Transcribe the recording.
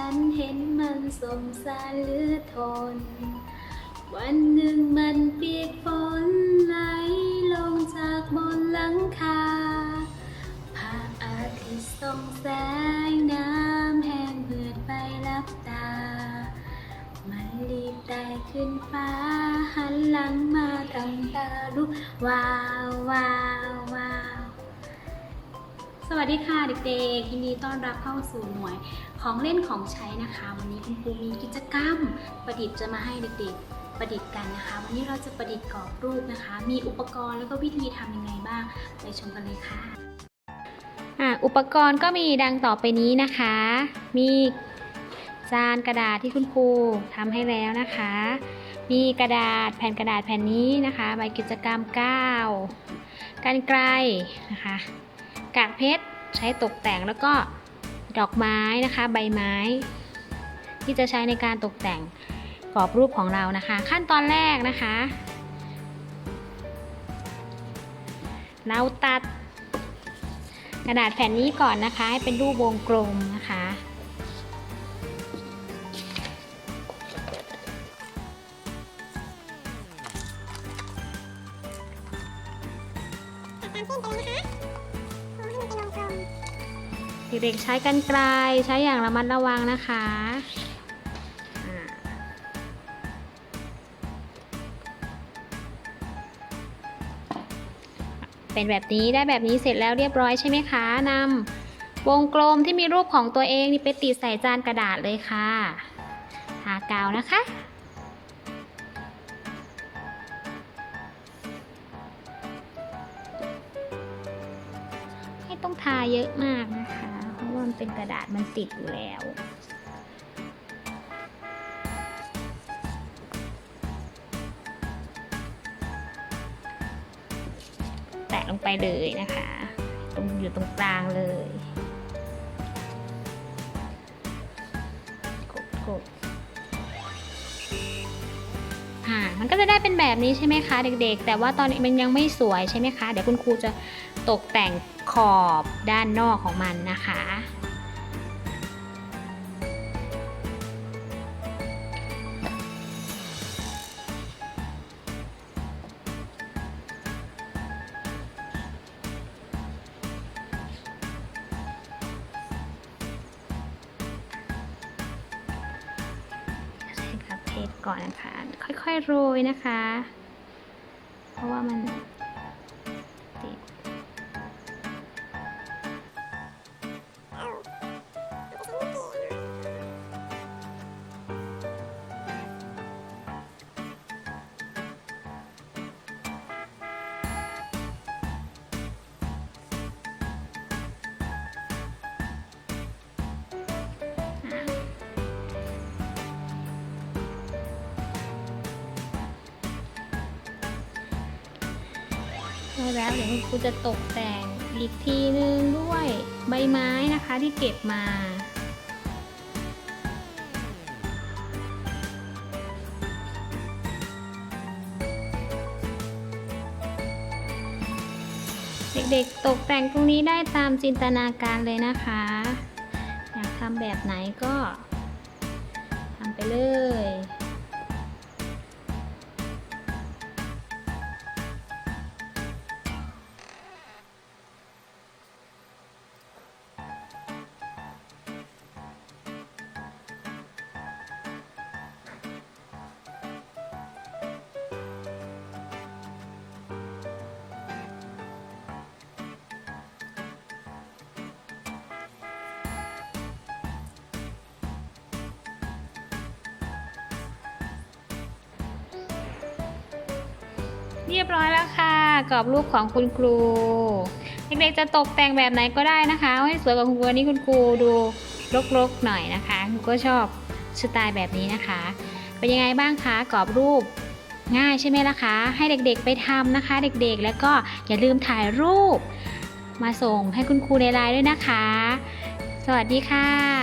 ฉันเห็นมันสงสารเหลือทน วันหนึ่งมันเปียกฝนไหลลงจากบนหลังคาภาพอาทิตย์ส่องแสงน้ำแห้งเบือดไปลับตา มันรีบไต่ขึ้นฟ้าหันหลังมาทำตาลุกวาวว้าวว้าว สวัสดีค่ะเด็กๆยินดีต้อนรับเข้าสู่หน่วยของเล่นของใช้นะคะ วันนี้คุณครูมีกิจกรรม ประดิษฐ์จะมาให้เด็กๆประดิษฐ์กันนะคะ วันนี้เราจะประดิษฐ์กรอบรูปนะคะ มีอุปกรณ์แล้วก็วิธีทำยังไงบ้างไปชมกันเลยค่ะอ่าอุปกรณ์ก็มีดังต่อไปนี้นะคะ มีจานกระดาษที่คุณครูทำให้แล้วนะคะ มีกระดาษแผ่นกระดาษแผ่นนี้นะคะ ใบกิจกรรม 9 กันไกลนะคะ กากเพชรใช้ตกแต่งแล้วก็ดอกไม้นะคะ ใบไม้ ที่จะใช้ในการตกแต่งกรอบรูปของเรานะคะ ขั้นตอนแรกนะคะ เราตัดกระดาษแผ่นนี้ก่อนนะคะ ให้เป็นรูปวงกลมนะคะ เด็กๆใช้กันไกลใช้อย่างระมัดระวังนะคะเป็นแบบนี้ได้แบบนี้เสร็จแล้วเรียบร้อยใช่ไหมคะนำวงกลมที่มีรูปของตัวเองนี่ไปติดใส่จานกระดาษเลยค่ะทากาวนะคะไม่ต้องทาเยอะมากนะคะ ว่ามันเป็นกระดาษมันติดอยู่แล้ว แตะลงไปเลยนะคะ ตรงอยู่ตรงกลางเลยกดกดมันก็จะได้เป็นแบบนี้ใช่ไหมคะเด็กๆ แต่ว่าตอนนี้มันยังไม่สวยใช่ไหมคะ เดี๋ยวคุณครูจะ ตกแต่งขอบด้านนอกของมันนะคะใช้พับเพชรก่อนนะคะ ค่อยๆโรยนะคะ เพราะว่ามัน แล้วเดี๋ยวคุณครูจะตกแต่งอีกทีนึงด้วยใบไม้นะคะที่เก็บมาเด็กๆ ตกแต่งตรงนี้ได้ตามจินตนาการเลยนะคะ อยากทำแบบไหนก็ทำไปเลย เรียบร้อยแล้วค่ะกรอบรูปของคุณครูเด็กๆจะตกแต่งแบบไหนก็ได้นะคะให้สวยกว่าคุณครูนี้คุณครูดูรกๆหน่อยนะคะคุณก็ชอบสไตล์แบบนี้นะคะ เป็นยังไงบ้างคะกรอบรูปง่ายใช่ไหมล่ะคะ ให้เด็กๆไปทำนะคะ เด็กๆ แล้วก็อย่าลืมถ่ายรูป มาส่งให้คุณครูในไลน์ด้วยนะคะ สวัสดีค่ะ